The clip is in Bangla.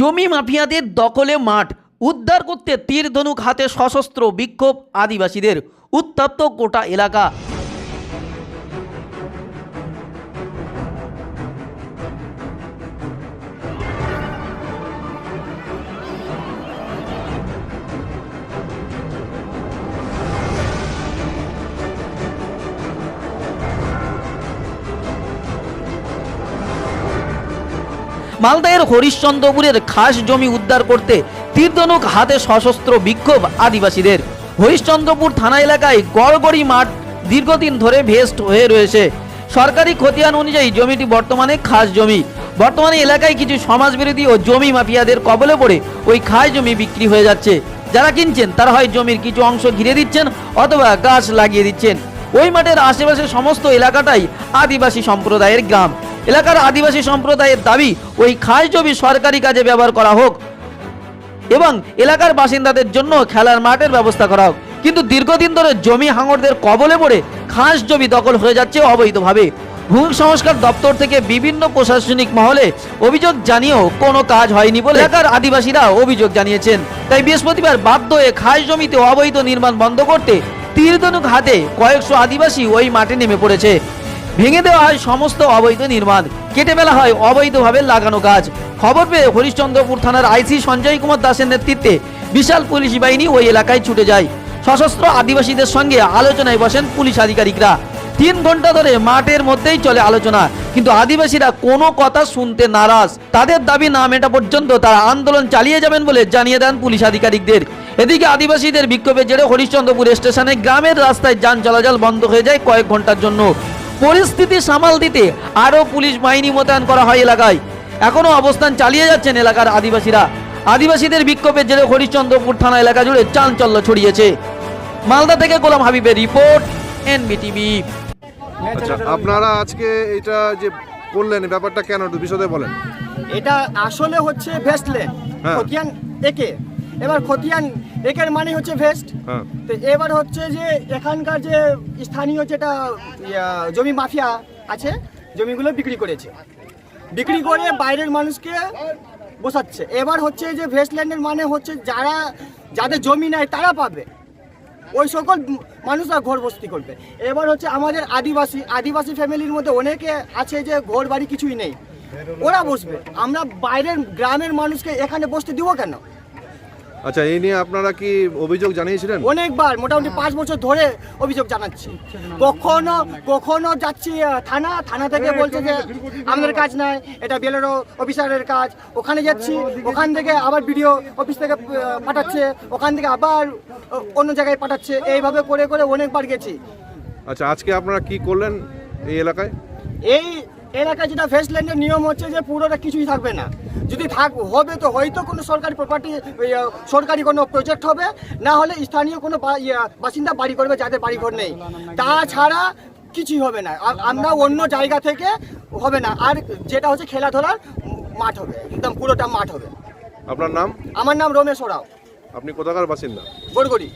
জমি মাফিয়াদের দখলে মাঠ, উদ্ধার করতে তীর ধনুক হাতে সশস্ত্র বিক্ষোভ আদিবাসীদের, উত্তপ্ত গোটা এলাকা। মালদায়ের হরিশ্চন্দ্রপুরের খাস জমি উদ্ধার করতে তীরধনুক হাতে সশস্ত্র বিক্ষোভ আদিবাসীদের। হরিশ্চন্দ্রপুর থানা এলাকায় গড়গড়ি মাঠ দীর্ঘদিন ধরে ভেস্ট হয়ে রয়েছে। সরকারি খতিয়ান অনুযায়ী জমিটি বর্তমানে খাস জমি। বর্তমানে এলাকায় কিছু সমাজবিরোধী ও জমি মাফিয়াদের কবলে পড়ে ওই খাস জমি বিক্রি হয়ে যাচ্ছে। যারা কিনছেন, তারা হয় জমির কিছু অংশ ঘিরে দিচ্ছেন অথবা গাছ লাগিয়ে দিচ্ছেন। ওই মাঠের আশেপাশে সমস্ত এলাকাটাই আদিবাসী সম্প্রদায়ের গ্রাম। এলাকার আদিবাসী সম্প্রদায়ের দাবি, ওই খাস জমি সরকারি কাজে ব্যবহার করা হোক এবং এলাকার বাসিন্দাদের জন্য খেলার মাঠের ব্যবস্থা করা হোক। কিন্তু দীর্ঘদিন ধরে জমি হাঙরদের কবলে পড়ে খাস জমি দখল হয়ে যাচ্ছে অবৈধভাবে। ভূমি সংস্কার দপ্তর থেকে বিভিন্ন প্রশাসনিক মহলে অভিযোগ জানিয়েও কোনো কাজ হয়নি বলে এলাকার আদিবাসীরা অভিযোগ জানিয়েছেন। তাই বৃহস্পতিবার বাধ্য হয়ে খাস জমিতে অবৈধ নির্মাণ বন্ধ করতে তীরধনুক হাতে কয়েকশো আদিবাসী ওই মাঠে নেমে পড়েছে। ভেঙে দেওয়া হয় সমস্ত অবৈধ নির্মাণ। কেটে ফেলা হয় অবৈধভাবে লাগানো গাছ। খবর পেয়ে হরিশ্চন্দ্রপুর থানার আইসি সঞ্জয় কুমার দাসের নেতৃত্বে বিশাল পুলিশ বাহিনী ওই এলাকায় ছুটে যায়। সশস্ত্র আদিবাসীদের সঙ্গে আলোচনায় বসেন পুলিশ আধিকারিকরা। তিন ঘণ্টা ধরে মাঠের মধ্যেই চলে আলোচনা, কিন্তু আদিবাসীরা কোনো কথা শুনতে নারাজ। তাদের দাবি না মেটা পর্যন্ত তারা আন্দোলন চালিয়ে যাবেন বলে জানিয়ে দেন পুলিশ আধিকারিকদের। এদিকে আদিবাসীদের বিক্ষোভের জেরে হরিশ্চন্দ্রপুর স্টেশনে গ্রামের রাস্তায় যান চলাচল বন্ধ হয়ে যায় কয়েক ঘণ্টার জন্য। পরিস্থিতি সামাল দিতে আরও পুলিশ বাহিনী মোতায়েন করা হয় এলাকায়। এখনও অবস্থান চালিয়ে যাচ্ছেন এলাকার আদিবাসীরা। আদিবাসীদের বিক্ষোভের জেরে হরিশ্চন্দ্রপুর থানা এলাকা জুড়ে চাঞ্চল্য ছড়িয়েছে। মালদা থেকে গোলাম হাবিবের রিপোর্ট এনবিটিভি। আচ্ছা আপনারা আজকে এটা যে করলেন ব্যাপারটা কেন একটু বিশদে বলেন। এটা আসলে হচ্ছে ভেস্ট ল্যান্ড হ্যাঁ। খতিয়ান একে। এবার খতিয়ান একের মানে হচ্ছে ভেস্ট হ্যাঁ। তো এবার হচ্ছে যে এখানকার যে স্থানীয় যেটা জমি মাফিয়া আছে জমিগুলো বিক্রি করেছে। বিক্রি করে বাইরের মানুষকে বসাচ্ছে। এবার হচ্ছে যে ভেস্টল্যান্ডের মানে হচ্ছে যারা যাদের জমি নাই তারা পাবে। ওই সকল মানুষরা ঘর বসতি করবে। এবার হচ্ছে আমাদের আদিবাসী আদিবাসী ফ্যামিলির মধ্যে অনেকে আছে যে ঘর বাড়ি কিছুই নেই। ওরা বসবে। আমরা বাইরের গ্রামের মানুষকে এখানে বসতে দিব কেন? আচ্ছা এই নিয়ে আপনারা কি অভিযোগ জানিয়েছিলেন? অনেকবার মোটামুটি পাঁচ বছর ধরে অভিযোগ জানাচ্ছি। কখনো কখনো যাচ্ছি থানা থানা থেকে বলছে যে আমাদের কাজ নাই এটা বেলেরো অফিসারের কাজ। ওখানে যাচ্ছি ওখান থেকে আবার বিডিও অফিস থেকে পাঠাচ্ছে ওখান থেকে আবার অন্য জায়গায় পাঠাচ্ছে। এইভাবে করে করে অনেকবার গেছি। আচ্ছা আজকে আপনারা কি করলেন এই এলাকায়? এই এলাকায় যেটা ভেস্টল্যান্ডের নিয়ম হচ্ছে যে পুরোটা কিছুই থাকবে না। যদি থাক হবে তো হয়তো কোনো সরকারি প্রপার্টি সরকারি কোনো প্রজেক্ট হবে না হলে স্থানীয় কোনো বাসিন্দা বাড়ি করবে যাদের বাড়ি ঘর নেই। তাছাড়া কিছুই হবে না। আমরা অন্য জায়গা থেকে হবে না। আর যেটা হচ্ছে খেলাধুলার মাঠ হবে একদম পুরোটা মাঠ হবে। আপনার নাম? আমার নাম রমেশ ওরাও। আপনি কোথাকার বাসিন্দা? গড়গড়ি